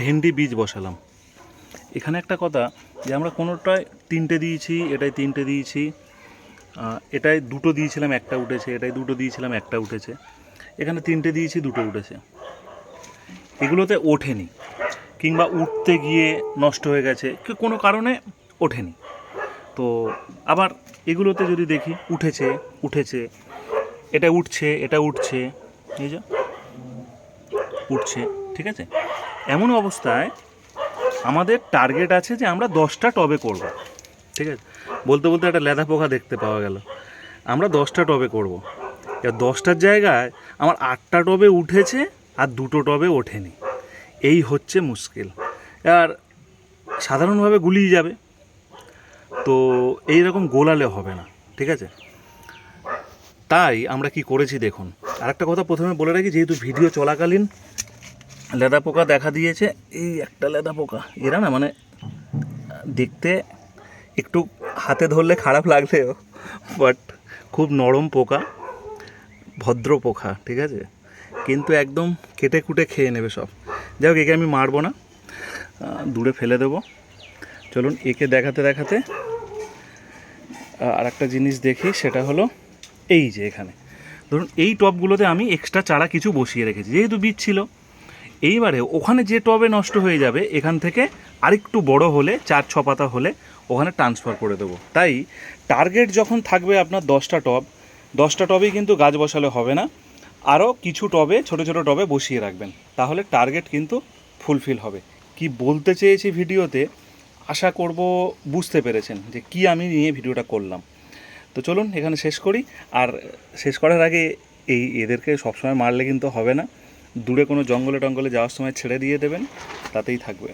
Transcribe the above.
ভেন্ডি বীজ বসালাম। এখানে একটা কথা যে আমরা কোনোটায় তিনটে দিয়েছি এটাই তিনটে দিয়েছি এটায় দুটো দিয়েছিলাম, একটা উঠেছে এটাই দুটো দিয়েছিলাম, একটা উঠেছে। এখানে তিনটে দিয়েছি, দুটো উঠেছে। এগুলোতে ওঠেনি কিংবা উঠতে গিয়ে নষ্ট হয়ে গেছে কোনো কারণে ওঠেনি। তো আবার এগুলোতে যদি দেখি, উঠেছে উঠেছে, এটা উঠছে এটা উঠছে, এই যে, উঠছে, ঠিক আছে? এমন অবস্থায় আমাদের টার্গেট আছে যে আমরা দশটা টবে করব। ঠিক আছে? বলতে বলতে একটা লেদা পোকা দেখতে পাওয়া গেল। আমরা দশটা টবে করব। এবার দশটার জায়গায় আমার আটটা টবে উঠেছে আর দুটো টবে ওঠেনি। এই হচ্ছে মুশকিল। আর সাধারণভাবে গুলিয়ে যাবে। তো এই রকম গোলালে হবে না। ঠিক আছে? তাই আমরা কি করেছি দেখুন। আর একটা কথা প্রথমে বলে রাখি, যেহেতু ভিডিও চলাকালীন লেদা পোকা দেখা দিয়েছে। এই একটা লেদা পোকা। এরা না মানে দেখতে একটু হাতে ধরলে খারাপ লাগলেও বাট খুব নরম পোকা, ভদ্র পোকা, ঠিক আছে? কিন্তু একদম কেটে কুটে খেয়ে নেবে সব। যাই হোক, একে আমি মারবো না। দূরে ফেলে দেবো। চলুন, একে দেখাতে দেখাতে আর একটা জিনিস দেখি, সেটা হলো এই যে এখানে। ধরুন, এই টবগুলোতে আমি এক্সট্রা চারা কিছু বসিয়ে রেখেছি। যেহেতু বীজ ছিল এইবারে ওখানে যে টবে নষ্ট হয়ে যাবে, এখান থেকে আরেকটু বড় হলে, চার ছ পাতা হলে, ওখানে ট্রান্সফার করে দেবো। তাই টার্গেট যখন থাকবে আপনার দশটা টব, দশটা টবেই কিন্তু গাছ বসালে হবে না। আরও কিছু টবে, ছোট ছোট টবে বসিয়ে রাখবেন। তাহলে টার্গেট কিন্তু ফুলফিল হবে। কি বলতে চেয়েছি ভিডিওতে, আশা করব বুঝতে পেরেছেন যে কি আমি নিয়ে ভিডিওটা করলাম। তো চলুন, এখানে শেষ করি। আর শেষ করার আগে এই এদেরকে সবসময় মারলে কিন্তু হবে না। দূরে কোনো জঙ্গলে টঙ্গলে যাওয়ার সময় ছেড়ে দিয়ে দেবেন তাতেই থাকবে।